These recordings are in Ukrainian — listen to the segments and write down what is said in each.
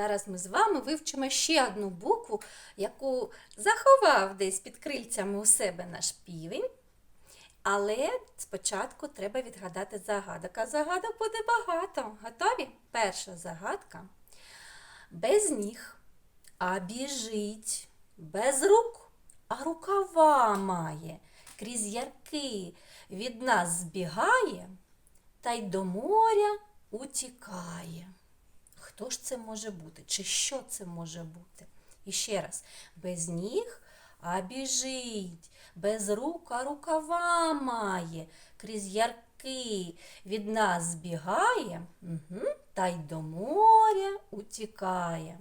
Зараз ми з вами вивчимо ще одну букву, яку заховав десь під крильцями у себе наш півень. Але спочатку треба відгадати загадок. А загадок буде багато. Готові? Перша загадка. Без ніг, а біжить, без рук, а рукава має, крізь ярки від нас збігає, та й до моря утікає. Хто ж це може бути? Чи що це може бути? І ще раз, без ніг, а біжить, без рук, а рукава має, крізь ярки від нас збігає, угу, та й до моря утікає.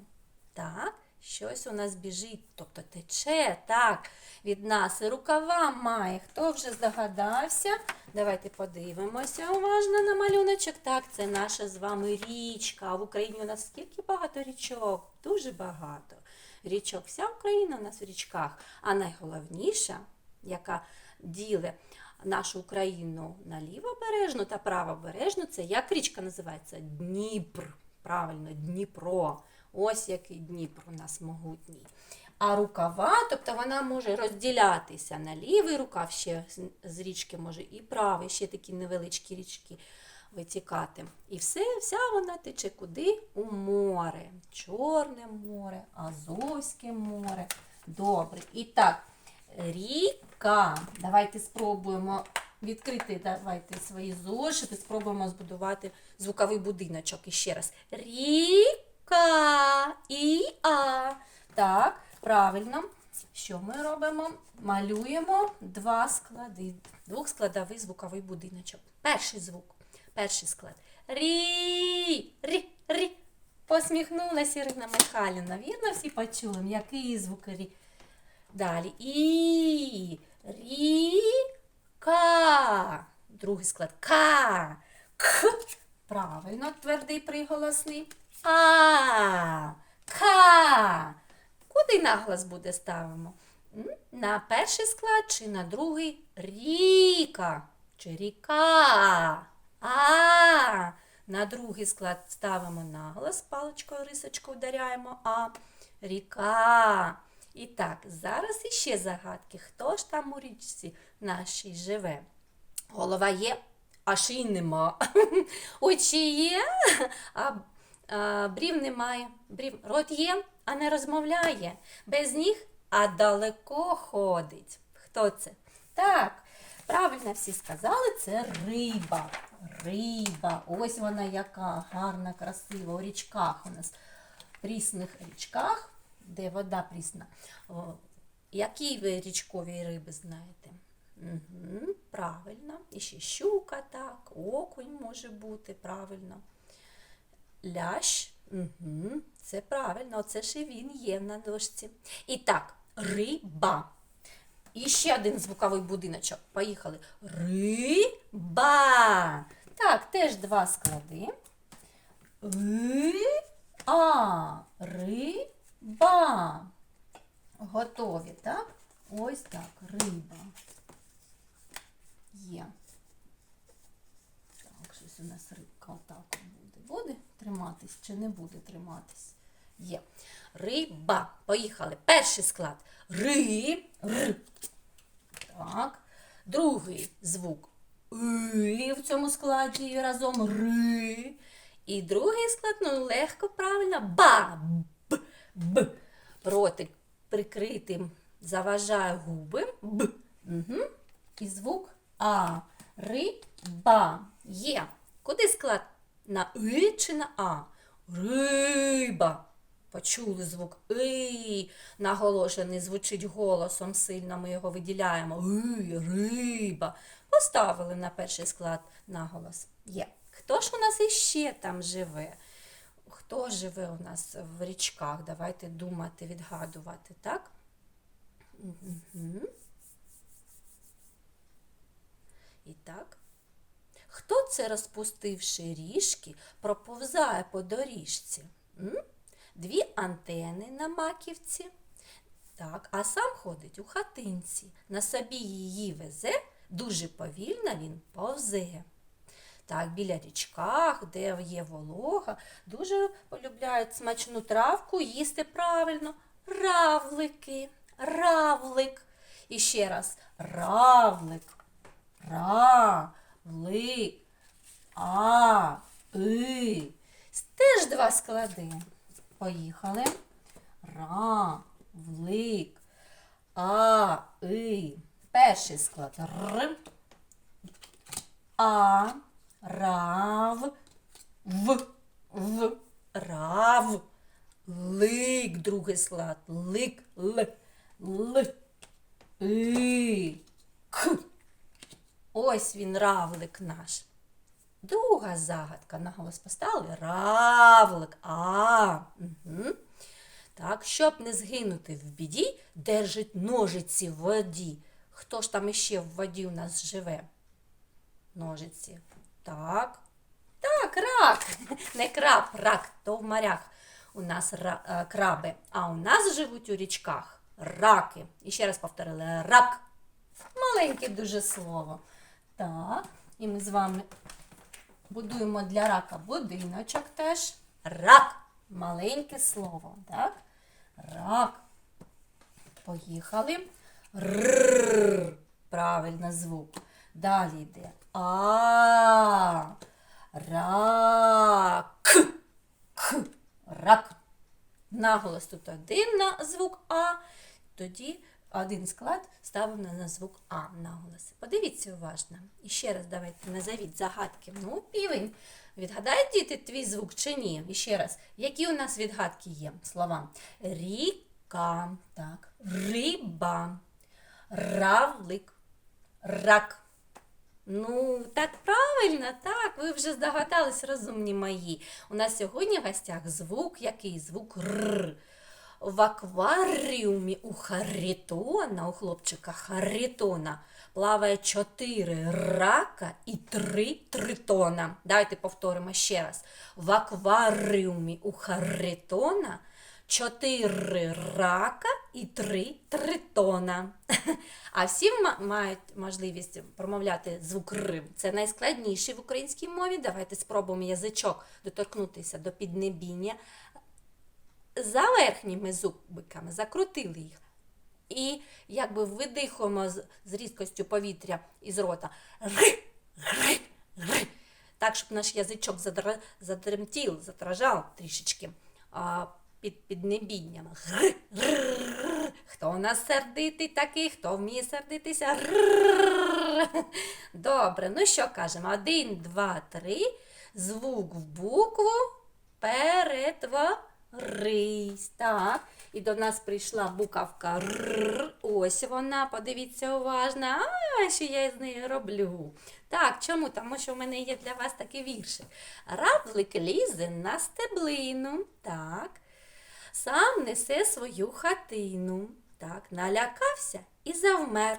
Так, щось у нас біжить, тобто тече, так, від нас і рукава має. Хто вже здогадався? Давайте подивимося уважно на малюночок. Так, це наша з вами річка. А в Україні у нас скільки багато річок? Дуже багато. Річок, вся Україна у нас в річках. А найголовніша, яка ділить нашу Україну на лівобережну та правобережну, це як річка називається? Дніпр. Правильно, Дніпро. Ось який Дніпр у нас могутній. А рукава, тобто вона може розділятися на лівий рукав, ще з- річки може і правий, ще такі невеличкі річки витікати. І все, вся вона тече куди? У море. Чорне море, Азовське море. Добре. І так, ріка. Давайте спробуємо відкрити давайте свої зошити, спробуємо збудувати звуковий будиночок. І ще раз. Ріка. І а. Так, правильно. Що ми робимо? Малюємо два склади, двохскладовий звуковий будиночок. Перший звук, перший склад. Рі, рі, рі. Посміхнулася Ірина Михайлівна. Вірно, всі почули, який звук рі. Далі. І. Ріка. Другий склад. Ка. К. Правильно, твердий приголосний. А. Ка. Куди наголос буде ставимо? На перший склад чи на другий ріка чи ріка. А. На другий склад ставимо наголос, паличкою рисочку вдаряємо А. Ріка. І так, зараз іще загадки. Хто ж там у річці нашій живе? Голова є, а шиї нема. Очі є, а брів немає. Брів, рот є, а не розмовляє. Без ніг, а далеко ходить. Хто це? Так, правильно всі сказали, це риба. Риба. Ось вона яка гарна, красива. У річках у нас. Прісних річках, де вода прісна. О, які ви річкові риби знаєте? Угу, правильно. І ще щука, так, окунь може бути, правильно. Лящ, угу, це правильно, це ще він є на дошці. І так, риба. І ще один звуковий будиночок. Поїхали. Риба. Так, теж два склади. Ри-а. Риба. Готові, так? Ось так, риба. Є. У нас рибка отак буде. Буде триматись чи не буде триматись? Є. Риба. Поїхали. Перший склад. Ри. Р. Так. Другий звук. И в цьому складі разом ри. І другий склад, ну легко, правильно. Ба. Б. Б. Ротик прикритим заважає губи. Б. Угу. І звук А. Риба. Є. Куди склад? На И чи на А? Риба. Почули звук И. Наголошений звучить голосом сильно, ми його виділяємо. И, риба. Поставили на перший склад наголос. Є. Хто ж у нас іще там живе? Хто живе у нас в річках? Давайте думати, відгадувати, так? Угу. І так. Хто це, розпустивши ріжки, проповзає по доріжці? М? Дві антени на маківці. Так, а сам ходить у хатинці. На собі її везе, дуже повільно він повзе. Так, біля річках, де є волога, дуже полюбляють смачну травку їсти правильно. Равлики, равлик. І ще раз равлик, равлик, а, и. Теж два склади. Поїхали. Равлик, а, и. Перший склад. Р. А, рав, в, в, рав, лик, другий склад, лик, л, л, и, к. Ось він равлик наш. Друга загадка. Наголос поставили. Равлик. А. Угу. Так, щоб не згинути в біді, держить ножиці в воді. Хто ж там іще в воді у нас живе? Ножиці. Так. Так, рак. Не краб, рак, то в морях у нас е, краби. А у нас живуть у річках раки. І ще раз повторили рак. Маленьке дуже слово. Так, і ми з вами будуємо для рака будиночок теж. Рак. Маленьке слово. Так? Рак. Поїхали. Р. Правильно звук. Далі йде. А. Рак. К. Рак. Наголос тут один на звук А. Тоді один склад ставимо на звук А наголос. Подивіться уважно. І ще раз давайте назовіть загадки. Ну, півень. Відгадають діти твій звук чи ні? І ще раз, які у нас відгадки є слова? Ріка, так, риба, равлик, рак. Ну, так правильно, так, ви вже здогадались, розумні мої. У нас сьогодні в гостях звук, який звук Р. В акваріумі у Харитона, у хлопчика Харитона, плаває чотири рака і три тритона. Давайте повторимо ще раз. В акваріумі у Харитона чотири рака і три тритона. А всі мають можливість промовляти звук Р. Це найскладніший в українській мові. Давайте спробуємо язичок доторкнутися до піднебіння. За верхніми зубиками закрутили їх. І якби видихуємо з, різкостю повітря із рота. Так, щоб наш язичок затремтів, затражав трішечки а, під гр. Хто у нас сердитий такий, хто вміє сердитися? Добре, ну що кажемо? Один, два, три. Звук в букву перетворись. Так. І до нас прийшла буковка Р. Ось вона, подивіться уважно. А, що я з нею роблю. Так, чому? Тому що в мене є для вас такий віршик. Равлик лізе на стеблину. Так. Сам несе свою хатину. Так, налякався і завмер.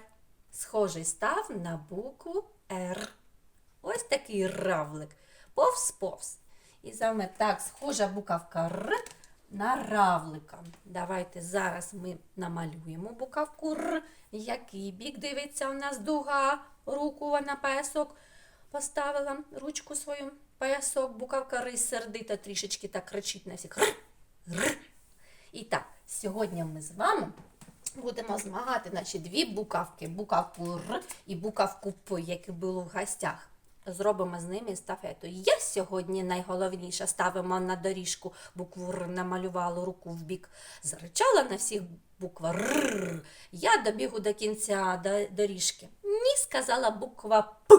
Схожий став на букву Р. Ось такий равлик. Повз-повз. І завмер так, схожа буковка Р на равлика. Давайте зараз ми намалюємо буковку Р. Який бік дивиться у нас дуга, руку вона поясок поставила, ручку свою поясок, буковка Р сердита трішечки так кричить на всіх. Р, Р. І так, сьогодні ми з вами будемо змагати наші дві буковки, буковку Р і буковку П, які були в гостях. Зробимо з ними естафету. Я сьогодні найголовніше ставимо на доріжку букву Р, намалювала руку в бік, заричала на всіх буква Р. Я добігу до кінця до- доріжки. Ні, сказала буква. П.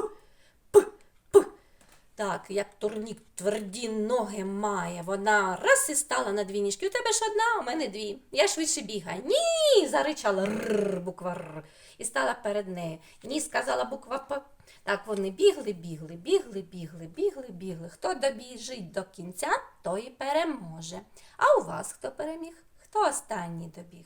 Так, як турнік тверді ноги має, вона раз і стала на дві ніжки. У тебе ж одна, у мене дві. Я швидше бігаю. Ні, заричала р, буква Р. І стала перед нею. Ні, сказала буква П. Так вони бігли, бігли, бігли, бігли, бігли, бігли. Хто добіжить до кінця, той і переможе. А у вас хто переміг? Хто останній добіг?